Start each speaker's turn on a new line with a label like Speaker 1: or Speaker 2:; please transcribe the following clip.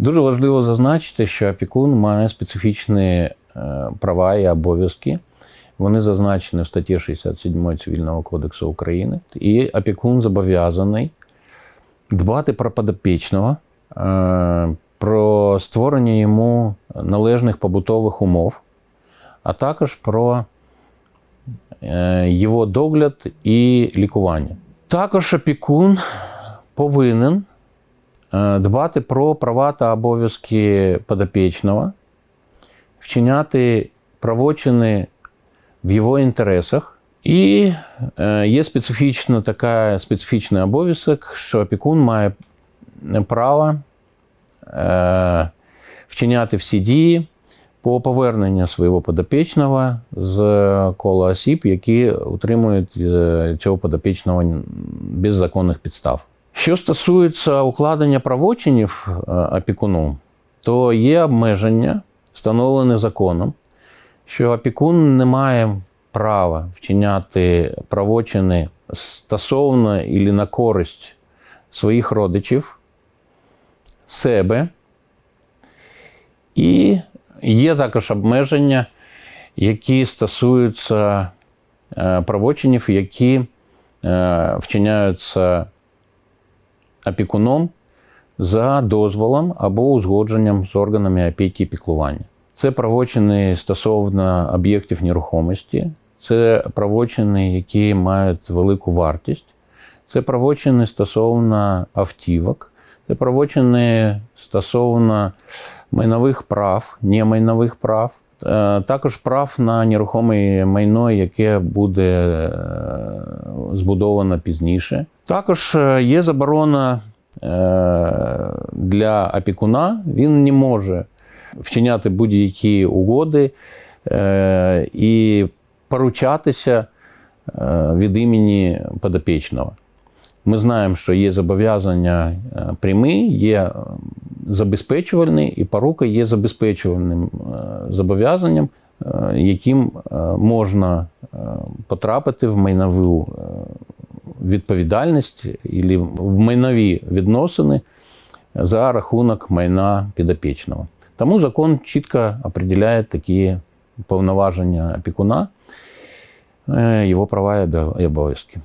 Speaker 1: Дуже важливо зазначити, що опікун має специфічні е, права і обов'язки. Вони зазначені в статті 67 Цивільного кодексу України. І опікун зобов'язаний дбати про подопічного, е, про створення йому належних побутових умов, а також про е, його догляд і лікування. Також опікун повинен дбати про права та обов'язки подопічного, вчиняти правочини в його інтересах. І е, є специфічна така специфічний обов'язок, що опікун має право е, вчиняти всі дії по поверненню свого подопічного з кола осіб, які утримують е, цього подопічного без законних підстав. Що стосується укладення правочинів е, опікуну, то є обмеження, встановлені законом, що опікун не має права вчиняти правочини стосовно і на користь своїх родичів, себе. І є також обмеження, які стосуються е, правочинів, які е, вчиняються опікуном за дозволом або узгодженням з органами опіки і піклування. Це правочини стосовно об'єктів нерухомості, це правочини, які мають велику вартість, це правочини стосовно автівок, це правочини стосовно майнових прав, немайнових прав, також прав на нерухоме майно, яке буде е, збудовано пізніше. Також е, є заборона для опікуна, він не може вчиняти будь-які угоди і поручатися від імені подопічного. Ми знаємо, що є зобов'язання прямі, є забезпечувальний, і порука є забезпечувальним зобов'язанням, яким можна потрапити в майнову відповідальність і в майнові відносини за рахунок майна підопічного. Тому закон чітко определяє такі повноваження опікуна, його права і обов'язки.